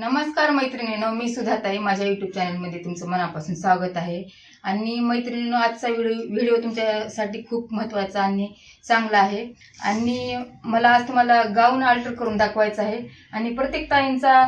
नमस्कार मैत्रिणींनो मी सुधाताई. माझ्या युट्यूब चॅनलमध्ये तुमचं मनापासून स्वागत आहे. आणि मैत्रिणीनं आजचा व्हिडिओ व्हिडिओ तुमच्यासाठी खूप महत्त्वाचा आणि चांगला आहे. आणि मला आज तुम्हाला गाऊन अल्टर करून दाखवायचं आहे. आणि प्रत्येक ताईंचा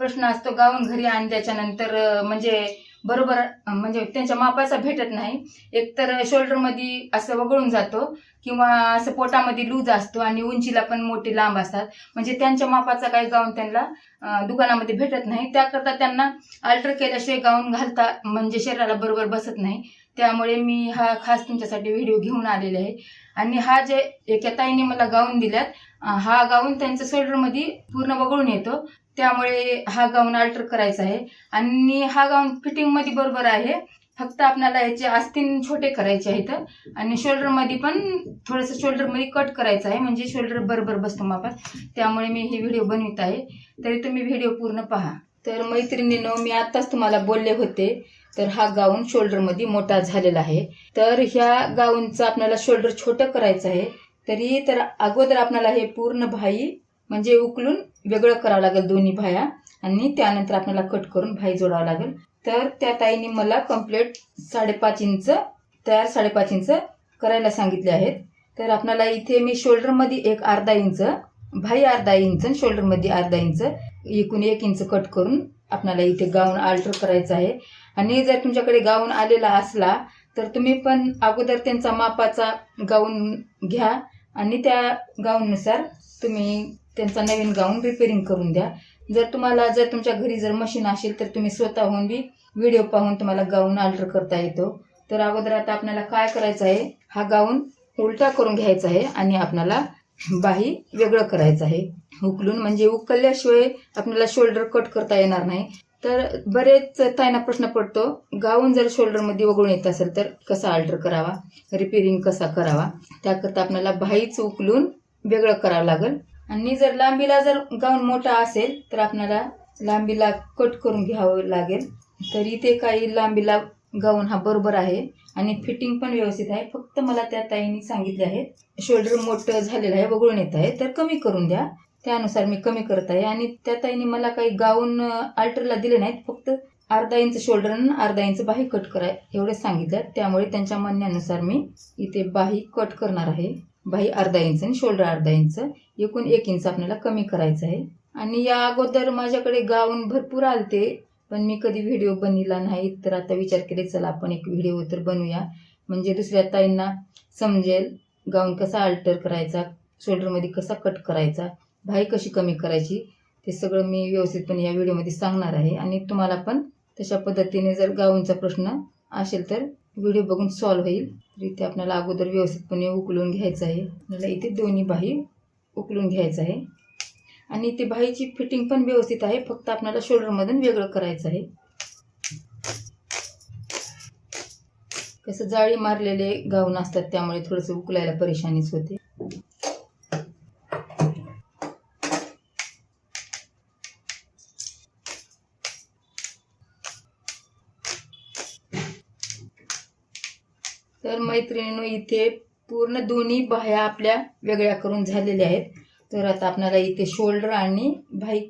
प्रश्न असतो गाऊन घरी आणल्याच्यानंतर त्याच्यानंतर म्हणजे बरोबर म्हणजे त्यांच्या मापाचा भेटत नाही. एकतर शोल्डरमध्ये असं वगळून जातो किंवा असं पोटामध्ये लूज असतो आणि उंचीला पण मोठी लांब असतात. म्हणजे त्यांच्या मापाचा काही गाऊन त्यांना दुकानामध्ये भेटत नाही. त्याकरता त्यांना अल्टर केल्याशिवाय गाऊन घालता म्हणजे शरीराला बरोबर बसत नाही. त्यामुळे मी हा खास तुमच्यासाठी व्हिडिओ घेऊन आलेले आहे. आणि हा जे एका ताईने मला गाऊन दिल्यात हा गाऊन त्यांच्या शोल्डरमध्ये पूर्ण वगळून येतो. त्यामुळे हा गाऊन अल्टर करायचा आहे. आणि हा गाऊन फिटिंगमध्ये बरोबर आहे. फक्त आपल्याला याचे आस्तीन छोटे करायचे आहेत. आणि शोल्डरमध्ये पण थोडंसं शोल्डरमध्ये कट करायचं आहे. म्हणजे शोल्डर बरोबर बसतो मापात त्यामुळे मी हे व्हिडिओ बनवित आहे. तरी तुम्ही व्हिडिओ पूर्ण पहा. तर मैत्रिणीनं मी आत्ताच तुम्हाला बोलले होते. तर हा गाऊन शोल्डरमध्ये मोठा झालेला आहे. तर ह्या गाऊनचं आपल्याला शोल्डर छोटं करायचं आहे. तरी तर अगोदर आपल्याला हे पूर्ण भाई म्हणजे उकलून वेगळं करावं लागेल दोन्ही भाया आणि त्यानंतर आपल्याला कट करून भाई जोडावं लागेल. तर त्या ताईने मला कंप्लीट साडेपाच इंच तयार साडेपाच इंच करायला सांगितले आहेत. तर आपल्याला इथे मी शोल्डरमध्ये एक अर्धा इंच भाई अर्धा इंच आणि शोल्डरमध्ये अर्धा इंच एकूण एक इंच कट करून आपल्याला इथे गाऊन अल्टर करायचं आहे. आणि जर तुमच्याकडे गाऊन आलेला असला तर तुम्ही पण अगोदर त्यांचा मापाचा गाऊन घ्या आणि त्या गाऊननुसार तुम्ही त्यांचा नवीन गाऊन रिपेरिंग करून द्या. जर तुम्हाला जर तुमच्या घरी जर मशीन असेल तर तुम्ही स्वतःहून बी व्हिडिओ पाहून तुम्हाला गाऊन अल्टर करता येतो. तर अगोदर आता आपल्याला काय करायचं आहे? हा गाऊन उलटा करून घ्यायचा आहे आणि आपल्याला बाही वेगळं करायचं आहे. उकलून म्हणजे उकलल्याशिवाय आपल्याला शोल्डर कट करता येणार नाही. तर बरेच ताईंना प्रश्न पडतो गाऊन जर शोल्डरमध्ये वगळून येत असेल तर कसा अल्टर करावा? रिपेरिंग कसा करावा? त्याकरता आपल्याला बाहीच उकलून वेगळं करावं लागेल. आणि जर लांबीला जर गाऊन मोठा असेल तर आपल्याला लांबीला कट करून घ्यावं लागेल. तर इथे काही लांबीला गाऊन हा बरोबर आहे आणि फिटिंग पण व्यवस्थित आहे. फक्त मला त्या ताईंनी सांगितले आहे. शोल्डर मोठं झालेलं आहे वगळून येत आहे तर कमी करून द्या. त्यानुसार मी कमी करत आहे. आणि त्या ताईने मला काही गाऊन अल्टरला दिले नाहीत. फक्त अर्धा इंच शोल्डर आणि अर्धा इंच बाही कट कराय एवढे सांगितलं त्यामुळे त्यांच्या म्हणण्यानुसार मी इथे बाही कट करणार आहे. बाही अर्धा इंच आणि शोल्डर अर्धा इंच एकूण एक इंच आपल्याला कमी करायचं आहे. आणि या अगोदर माझ्याकडे गाऊन भरपूर आलते पण मी कधी व्हिडिओ बनविला नाही तर आता विचार केले चला आपण एक व्हिडिओ तर बनवूया. म्हणजे दुसऱ्या ताईंना समजेल गाऊन कसा अल्टर करायचा शोल्डरमध्ये कसा कट करायचा भाई कशी कमी करायची ते सगळं मी व्यवस्थितपणे या व्हिडिओमध्ये सांगणार आहे. आणि तुम्हाला पण तशा पद्धतीने जर गाऊनचा प्रश्न असेल तर व्हिडिओ बघून सॉल्व्ह होईल. तर इथे आपल्याला अगोदर व्यवस्थितपणे उकलून घ्यायचं आहे. आपल्याला इथे दोन्ही बाही उकलून घ्यायचं आहे. आणि इथे बाहीची फिटिंग पण व्यवस्थित आहे. फक्त आपल्याला शोल्डरमधून वेगळं करायचं आहे. कसं जाळी मारलेले गाऊन असतात त्यामुळे थोडंसं उकलायला परेशानीच होते. तर मैत्रिणीनो इथे पूर्ण दोन्ही बाह्या आपल्या वेगळ्या करून झालेल्या आहेत. तर आता आपल्याला इथे शोल्डर आणि भाई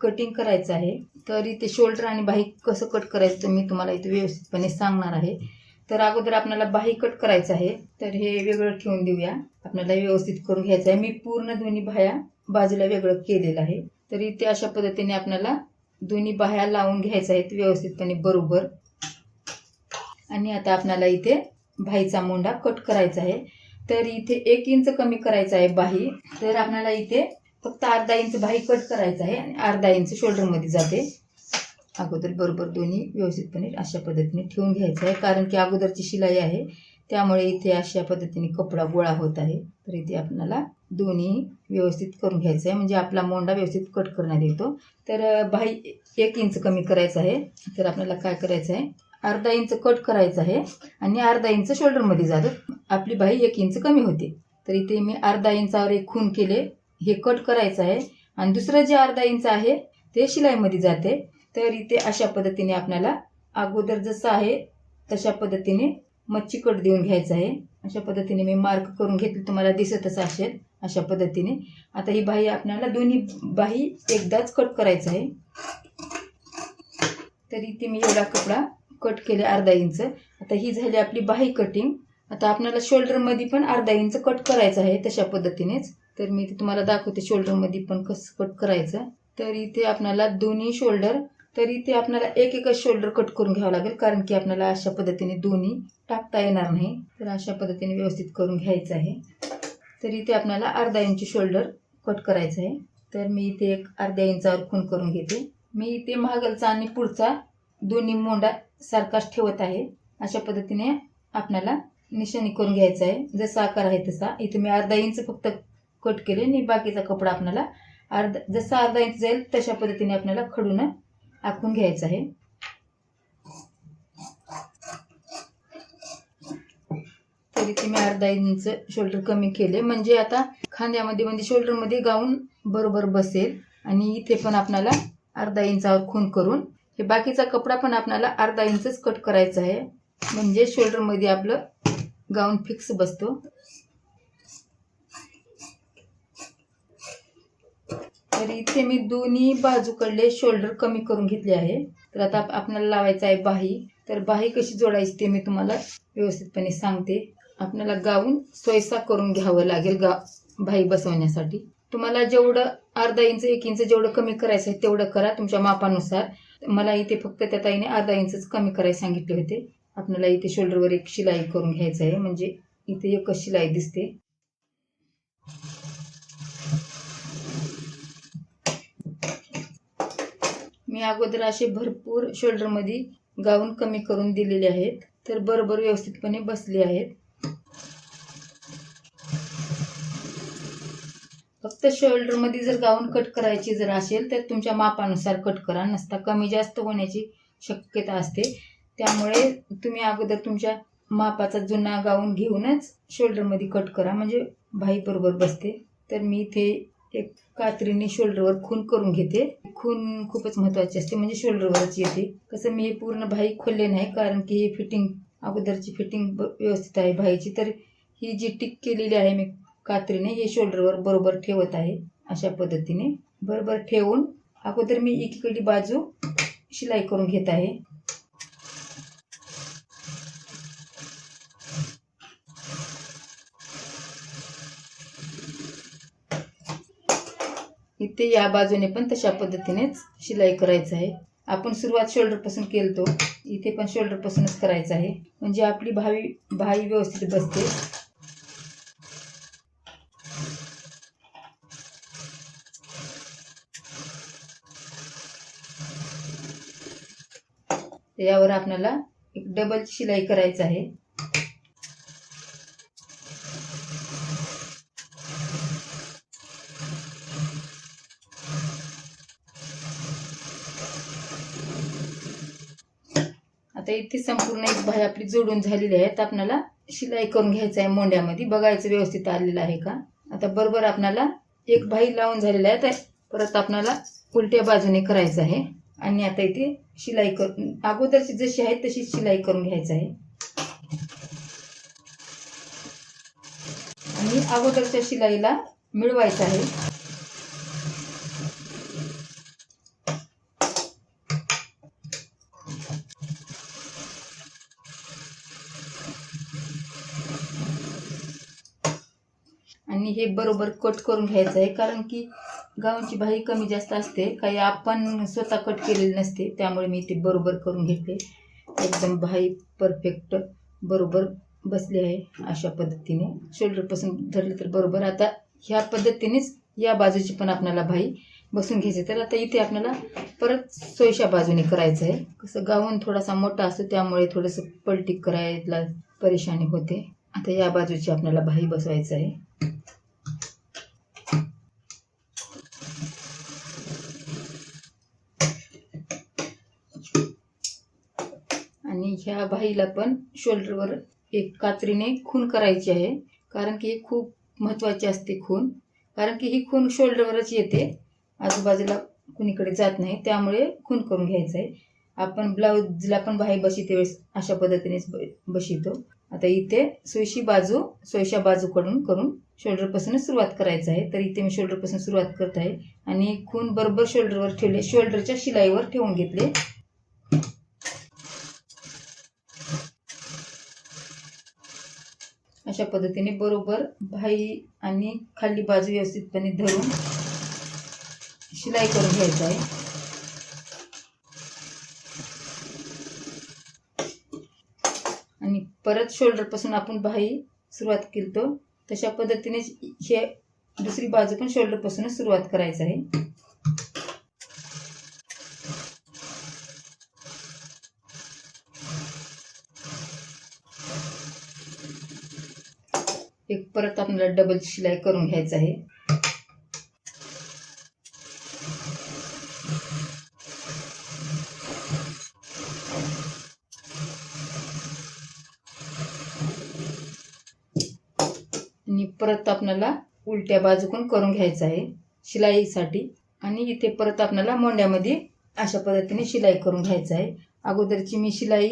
कटिंग करायचं आहे. तर इथे शोल्डर आणि बाही कसं कट करायचं मी तुम्हाला इथे व्यवस्थितपणे सांगणार आहे. तर अगोदर आपल्याला बाही कट करायचं आहे. तर हे वेगळं ठेवून देऊया. आपल्याला व्यवस्थित करून घ्यायचं आहे. मी पूर्ण दोन्ही बाह्या बाजूला वेगळं केलेलं आहे. तर इथे अशा पद्धतीने आपल्याला दोन्ही बाह्या लावून घ्यायचं आहेत व्यवस्थितपणे बरोबर. आणि आता आपल्याला इथे भाईचा मोंडा कट करायचा आहे. तर इथे एक इंच कमी करायचा आहे बाही. तर आपल्याला इथे फक्त अर्धा इंच बाही कट करायचा आहे आणि अर्धा इंच शोल्डरमध्ये जाते. अगोदर बरोबर दोन्ही व्यवस्थितपणे अशा पद्धतीने ठेवून घ्यायचं आहे. कारण की अगोदरची शिलाई आहे. त्यामुळे इथे अशा पद्धतीने कपडा गोळा होत आहे. तर इथे आपल्याला दोन्ही व्यवस्थित करून घ्यायचं आहे. म्हणजे आपला मोंडा व्यवस्थित कट करण्यात येतो. तर बाही एक इंच कमी करायचं आहे. तर आपल्याला काय करायचं आहे? अर्धा इंच कट करायचं आहे आणि अर्धा इंच शोल्डरमध्ये जातो. आपली बाई एक इंच कमी होते. तर इथे मी अर्धा इंचावर एक खून केले. हे कट करायचं आहे. आणि दुसरं जे अर्धा इंच आहे ते शिलाईमध्ये जाते. तर इथे अशा पद्धतीने आपल्याला अगोदर जसं आहे तशा पद्धतीने मच्छी कट देऊन घ्यायचं आहे. अशा पद्धतीने मी मार्क करून घेतले. तुम्हाला दिसतच असेल अशा पद्धतीने. आता ही बाही आपल्याला दोन्ही बाही एकदाच कट करायचं आहे. तर इथे मी एवढा कपडा कट केले अर्धा इंच. आता ही झाली आपली बाही कटिंग आता आपल्याला शोल्डरमध्ये पण अर्धा इंच कट करायचं आहे तशा पद्धतीनेच. तर मी ते तुम्हाला दाखवते शोल्डरमध्ये पण कसं कट करायचं. तर इथे आपल्याला दोन्ही शोल्डर तर इथे आपल्याला एक एकच शोल्डर कट करून घ्यावं लागेल कारण की आपल्याला अशा पद्धतीने दोन्ही टाकता येणार नाही. तर अशा पद्धतीने व्यवस्थित करून घ्यायचं आहे. तर इथे आपल्याला अर्धा इंच शोल्डर कट करायचं आहे. तर मी इथे एक अर्ध्या इंचावर खून करून घेते. मी इथे महागलचा आणि पुढचा दोन्ही मोंडा सारखाच ठेवत आहे. अशा पद्धतीने आपल्याला निशाणी करून घ्यायचं आहे. जसा आकार आहे तसा. इथे मी अर्धा इंच फक्त कट केले आणि बाकीचा कपडा आपल्याला अर्धा जसा अर्धा इंच जाईल तशा पद्धतीने आपल्याला खडून आखून घ्यायचं आहे. तरी इथे मी अर्धा इंच शोल्डर कमी केले. म्हणजे आता खांद्यामध्ये म्हणजे शोल्डरमध्ये गाऊन बरोबर बसेल. आणि इथे पण आपल्याला अर्धा इंचावर खून करून हे बाकीचा कपडा पण आपल्याला अर्धा इंचच कट करायचा आहे. म्हणजे शोल्डरमध्ये आपलं गाऊन फिक्स बसतो. तर इथे मी दोन्ही बाजूकडले शोल्डर कमी करून घेतले आहे. तर आता आपल्याला लावायचं आहे बाही. तर बाही कशी जोडायची ते मी तुम्हाला व्यवस्थितपणे सांगते. आपल्याला गाऊन सोयसा करून घ्यावं लागेल गा बाही बसवण्यासाठी. तुम्हाला जेवढं अर्धा इंच एक इंच जेवढं कमी करायचं आहे तेवढं करा. तुमच्या मापानुसार. मला इथे फक्त त्या ताईने अर्धा इंचच कमी करायला सांगितले होते. आपल्याला इथे शोल्डरवर एक शिलाई करून घ्यायचं आहे. म्हणजे इथे एकच शिलाई दिसते. मी अगोदर असे भरपूर शोल्डरमध्ये गाऊन कमी करून दिलेले आहेत. तर बरोबर व्यवस्थितपणे बसले आहेत. फक्त शोल्डरमध्ये जर गाऊन कट करायची जर असेल तर तुमच्या मापानुसार कट करा. नसता कमी जास्त होण्याची शक्यता असते. त्यामुळे तुम्ही अगोदर तुमच्या मापाचा जुना गाऊन घेऊनच शोल्डरमध्ये कट करा. म्हणजे भाई बरोबर बसते. तर मी इथे एक कात्रीने शोल्डरवर खून करून घेते. खून खूपच महत्त्वाची असते म्हणजे शोल्डरवरच येते. कसं मी हे पूर्ण भाई खोलले नाही कारण की ही फिटिंग अगोदरची फिटिंग व्यवस्थित आहे भाईची. तर ही जी टिक केलेली आहे मी कात्रीने हे शोल्डरवर बरोबर ठेवत आहे अशा पद्धतीने. बरोबर ठेवून अगोदर मी एकीकडली बाजू शिलाई करून घेत आहे. इथे या बाजूने पण तशा पद्धतीनेच शिलाई करायचं आहे. आपण सुरुवात शोल्डरपासून केलतो इथे पण शोल्डरपासूनच करायचं आहे. म्हणजे आपली भावी भाई व्यवस्थित बसते. यावर आपल्याला एक डबल शिलाई करायचं आहे. आता इथे संपूर्ण एक भाई आपली जोडून झालेली आहे. तर आपल्याला शिलाई करून घ्यायचं आहे मोंड्यामध्ये बघायचं व्यवस्थित आलेलं आहे का? आता बरोबर आपल्याला एक भाई लावून झालेला आहे. तर परत आपल्याला उलट्या बाजूने करायचं आहे. आणि आता इथे शिलाई कर अगोदरची जशी आहे तशी शिलाई करून घ्यायचं आहे. आणि अगोदरच्या शिलाईला मिळवायचं आहे. आणि हे बरोबर कट करून घ्यायचं आहे कारण की गाऊनची भाई कमी जास्त असते. काही आपण स्वतः कट केलेली नसते. त्यामुळे मी ती बरोबर करून घेतले एकदम भाई परफेक्ट बरोबर बसली आहे अशा पद्धतीने. शोल्डरपासून धरली तर बरोबर. आता ह्या पद्धतीनेच या बाजूची पण आपल्याला भाई बसून घ्यायची. तर आता इथे आपल्याला परत सोयशा बाजूने करायचं आहे. कसं गाऊन थोडासा मोठा असतो त्यामुळे थोडंसं पलटी करायला परेशानी होते. आता या बाजूची आपल्याला भाई बसवायचं आहे आणि ह्या बाईला पण शोल्डरवर एक कात्रीने खून करायची आहे. कारण की ही खूप महत्त्वाची असते खून. कारण की ही खून शोल्डरवरच येते. आजूबाजूला कुणीकडे जात नाही. त्यामुळे खून करून घ्यायचं आहे आपण ब्लाऊजला पण बाही बसिते वेळेस अशा पद्धतीनेच ब बसितो आता इथे सोयशी बाजू सोयशा बाजूकडून करून शोल्डरपासूनच सुरुवात करायचं आहे. तर इथे मी शोल्डरपासून सुरुवात करत आहे. आणि खून बरोबर शोल्डरवर ठेवले शोल्डरच्या शिलाईवर ठेवून घेतले. अशा पद्धतीने बरोबर भाई आणि खाली बाजू व्यवस्थितपणे धरून शिलाई करून घ्यायचं आहे. आणि परत शोल्डरपासून आपण बाही सुरुवात केलतो. तशा पद्धतीने हे दुसरी बाजू पण शोल्डरपासूनच सुरुवात करायचं आहे. एक परत आपल्याला डबल शिलाई करून घ्यायचं आहे. आणि परत आपल्याला उलट्या बाजूकून करून घ्यायचं आहे शिलाईसाठी. आणि इथे परत आपल्याला मोंड्यामध्ये अशा पद्धतीने शिलाई करून घ्यायचं आहे. अगोदरची मी शिलाई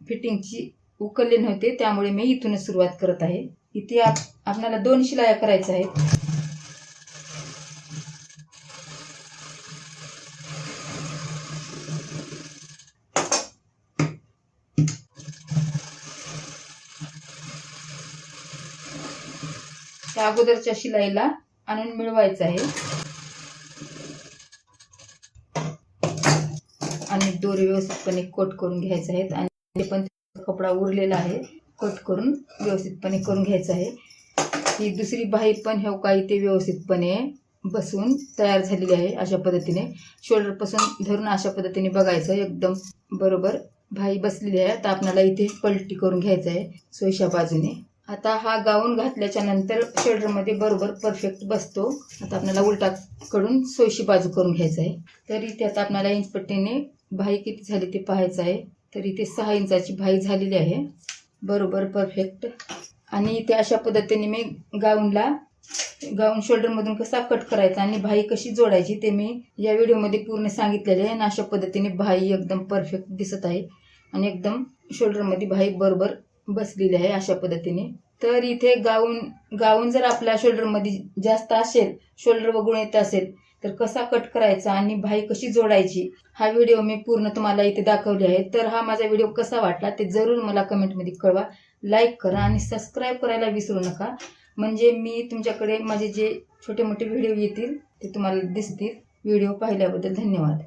फिटिंगची उकलली नव्हते त्यामुळे मी इथूनच सुरुवात करत आहे. इथे आप आपल्याला दोन शिलाया करायच्या आहेत. त्या अगोदरच्या शिलाईला आणून मिळवायचं आहे. आणि दोरी व्यवस्थितपणे कोट करून घ्यायचे आहेत. आणि ते पण कपडा उरलेला आहे. कट करून व्यवस्थितपणे करून घ्यायचं आहे. ही दुसरी बाही पण हे काही ते व्यवस्थितपणे बसून तयार झालेली आहे अशा पद्धतीने. शोल्डरपासून धरून अशा पद्धतीने बघायचं. एकदम बरोबर भाई बसलेली आहे. आता आपल्याला इथे पलटी करून घ्यायचं आहे. सोयशा बाजूने. आता हा गाऊन घातल्याच्या नंतर शोल्डरमध्ये बरोबर परफेक्ट बसतो. आता आपल्याला उलटा कडून सोयशी बाजू करून घ्यायचं आहे. तर इथे आता आपल्याला इंचपट्टीने भाई किती झाली ते पाहायचं आहे. तर इथे सहा इंचाची भाई झालेली आहे. बरोबर परफेक्ट आणि इथे अशा पद्धतीने मी गाऊनला गाऊन शोल्डरमधून कसा कट करायचा आणि भाई कशी जोडायची ते मी या व्हिडिओमध्ये पूर्ण सांगितलेले आहे. आणि अशा पद्धतीने भाई एकदम परफेक्ट दिसत आहे. आणि एकदम शोल्डरमध्ये भाई बरोबर बसलेली आहे अशा पद्धतीने. तर इथे गाऊन गाऊन जर आपल्या शोल्डरमध्ये जास्त असेल शोल्डर वगळून येत असेल तर कसा कट करायचा आणि भाई कशी जोडायची हा व्हिडिओ मी पूर्ण तुम्हाला इथे दाखवले आहे. तर हा माझा व्हिडिओ कसा वाटला ते जरूर मला कमेंटमध्ये कळवा. लाईक करा आणि सबस्क्राईब करायला विसरू नका. म्हणजे मी तुमच्याकडे माझे जे छोटे मोठे व्हिडिओ येतील ते तुम्हाला दिसतील. व्हिडिओ पाहिल्याबद्दल धन्यवाद.